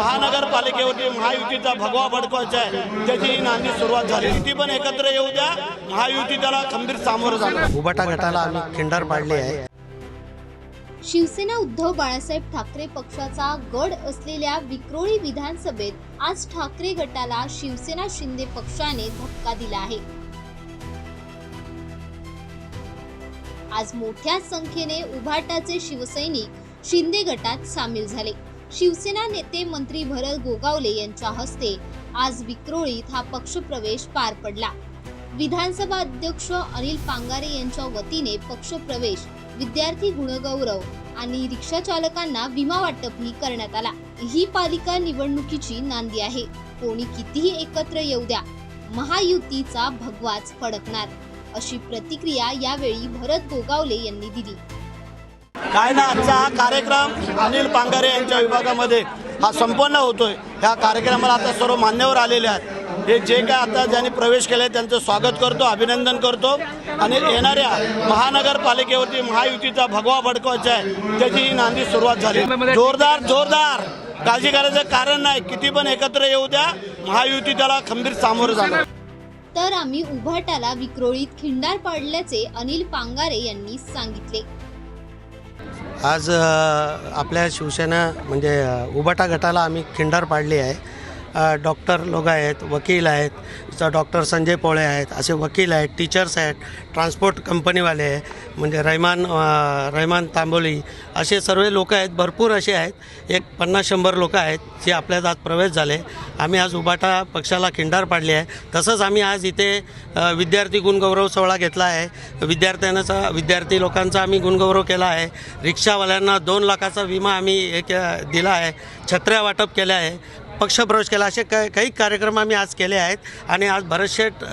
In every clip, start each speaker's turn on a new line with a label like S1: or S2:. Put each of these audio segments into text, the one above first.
S1: महानगरपालिकेवरती महायुतीचा भगवा भडकवायचा आहे. त्याची ही नांदी सुरुवात झाली. युती पण एकत्र येऊ द्या. महायुती त्याला खंबीर सामोरं जाणार.
S2: उबाटा गटाला आम्ही खिंडार पाडली आहे.
S3: शिवसेना उद्धव बाळासाहेब ठाकरे पक्षाचा गड असलेल्या विक्रोळी विधानसभेत आज ठाकरे गटाला शिवसेना शिंदे पक्षाने धक्का दिला आहे. आज मोठ्या संख्येने उभाटाचे शिवसैनिक शिंदे गटात सामील झाले. शिवसेना नेते मंत्री भरत गोगावले यांच्या हस्ते आज विक्रोळीत हा पक्षप्रवेश पार पडला. विधानसभा अध्यक्ष अनिल पांगारे यांच्या वतीने पक्षप्रवेश विद्यार्थी गुणगौरव आणि रिक्षा चालकांना विमा वाटपही करण्यात आला. ही पालिका निवडणुकीची नांदी आहे. कोणी कितीही एकत्र येऊ द्या महायुतीचा भगवाच फडकणार अशी प्रतिक्रिया यावेळी भरत गोगावले यांनी दिली.
S1: काय ना आजचा हा कार्यक्रम अनिल पांगारे यांच्या विभागामध्ये हा संपन्न होतोय. ह्या कार्यक्रमाला आता सर्व मान्यवर आलेले आहेत. हे जे काय आता ज्यांनी प्रवेश केले त्यांचं स्वागत करतो अभिनंदन करतो. आणि येणाऱ्या महानगरपालिकेवरती महायुतीचा भगवा भडकवायचा आहे त्याची ही नांदी सुरुवात झाली. जोरदार जोरदार. काळजी करायचं कारण नाही. किती पण एकत्र येऊ द्या महायुती त्याला खंबीर सामोरं जाणार.
S3: तर आम्ही उभाटाला विक्रोळीत खिंडार पाडल्याचे अनिल पांगारे यांनी सांगितले.
S2: आज आपल्या शिवसेना म्हणजे उबटा उबाटा गटाला आम्ही खिंडार पाडली आहे. डॉक्टर लोक आहेत वकील आहेत डॉक्टर संजय पोळे आहेत असे वकील आहेत टीचर्स आहेत ट्रान्सपोर्ट कंपनीवाले आहे म्हणजे रहमान अ, रहमान तांबोली असे सर्व लोक आहेत भरपूर असे आहेत एक पन्नास शंभर लोक आहेत जे आपल्यात आज प्रवेश झाले. आम्ही आज उबाटा पक्षाला खिंडार पाडली आहे. तसंच आम्ही आज इथे विद्यार्थी गुणगौरव सोहळा घेतला आहे. विद्यार्थ्यांचा विद्यार्थी लोकांचा आम्ही गुणगौरव केला आहे. रिक्षावाल्यांना दोन लाखाचा विमा आम्ही एक दिला आहे. छत्र्या वाटप केल्या आहे. पक्षप्रवेश केला. असे काही काही कार्यक्रम आम्ही आज केले आहेत. आणि आज भरतशेठ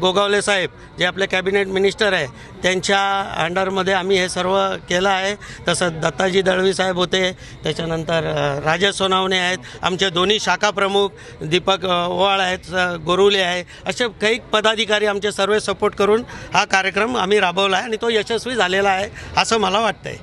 S2: गोगावले साहेब जे आपले कॅबिनेट मिनिस्टर आहे त्यांच्या अंडरमध्ये आम्ही हे सर्व केलं आहे. तसंच दत्ताजी दळवी साहेब होते. त्याच्यानंतर राजेश सोनावणे आहेत. आमचे दोन्ही शाखा प्रमुख दीपक ओवाळ आहेत गोरुले आहे. असे काही पदाधिकारी आमचे सर्व सपोर्ट करून हा कार्यक्रम आम्ही राबवला आहे. आणि तो यशस्वी झालेला आहे असं मला वाटतं आहे